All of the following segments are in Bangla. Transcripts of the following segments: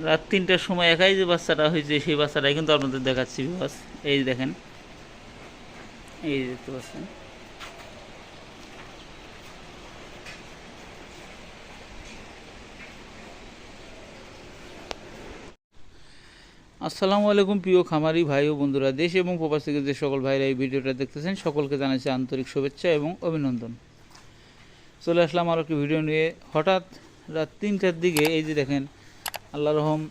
রাত তিনটার সময় একাই যে বাচ্চাটা হয়েছে, সেই বাচ্চাটাই কিন্তু আপনাদের দেখাচ্ছি বাস এই দেখেন। এই দেখতে পাচ্ছেন। আসসালামু আলাইকুম, প্রিয় খামারি ভাই ও বন্ধুরা। দেশ এবং প্রবাস থেকে যে সকল ভাইরা এই ভিডিওটা দেখতেছেন, সকলকে জানাচ্ছি আন্তরিক শুভেচ্ছা এবং অভিনন্দন। চলে আসলাম আরও একটি ভিডিও নিয়ে। হঠাৎ রাত তিনটার দিকে এই যে দেখেন আল্লাহ রহম,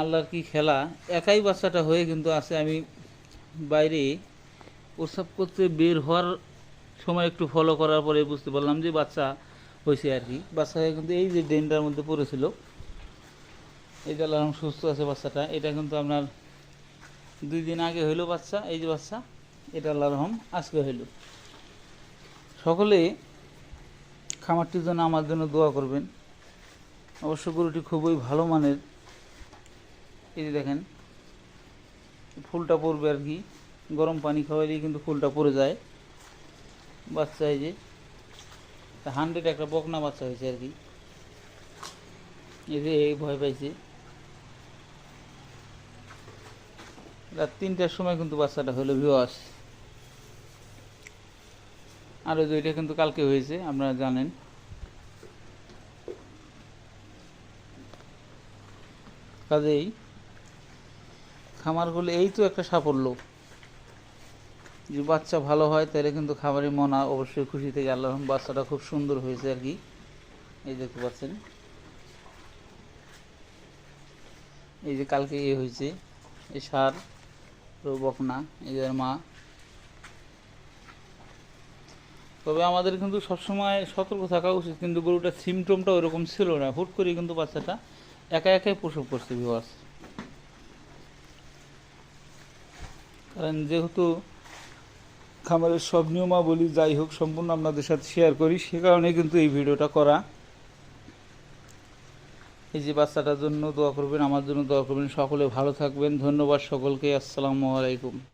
আল্লাহর কি খেলা, একাই বাচ্চাটা হয়ে কিন্তু আছে আমি বাইরে প্রস্রাব করতে বের হওয়ার সময় একটু ফলো করার পরে বুঝতে পারলাম যে বাচ্চা হয়েছে আর কি। বাচ্চা কিন্তু এই যে ড্রেনটার মধ্যে পড়েছিল এই যে আল্লাহ সুস্থ আছে বাচ্চাটা। এটা কিন্তু আপনার দুই দিন আগে হইল বাচ্চা, এই যে বাচ্চা, এটা আল্লাহ রহম আজকে হইল। সকলে খামারটির জন্য আমার জন্য দোয়া করবেন। অবশ্য গরুটি খুবই ভালো মানের। এই যে দেখেন, ফুলটা পড়বে আর কি। গরম পানি খাওয়াইলে কিন্তু ফুলটা পড়ে যায়। বাচ্চা এই যে হান্ড্রেড একটা বকনা বাচ্চা হয়েছে আর কি। এই যে এই ভয় পাইছে। রাত তিনটার সময় কিন্তু বাচ্চাটা হলো ভিওয়াস আর ওই দুইটা কিন্তু কালকে হয়েছে, আপনারা জানেন। কাজেই খামার খামারগুলো এই তো একটা সাফল্য। যে বাচ্চা ভালো হয়, তাহলে কিন্তু খামারের মন অবশ্যই খুশি থেকে আল্লাহ বাচ্চাটা খুব সুন্দর হয়েছে আর কি। এই দেখতে পাচ্ছেন। এই যে কালকে ইয়ে হয়েছে এই সার বকনা যে মা। তবে আমাদের কিন্তু সবসময় সতর্ক থাকা উচিত, কিন্তু গরুটার সিমটমটা ওরকম ছিল না। হুট করে কিন্তু বাচ্চাটা একা একাই প্রসব করছে বিবাস কারণ যেহেতু খামারের সব নিয়মাবলী যাই হোক সম্পূর্ণ আপনাদের সাথে শেয়ার করি, সে কারণে কিন্তু এই ভিডিওটা করা। এই যে বাচ্চাটার জন্য দোয়া করবেন, আমার জন্য দোয়া করবেন, সকলে ভালো থাকবেন। ধন্যবাদ সকলকে, আসসালামু আলাইকুম।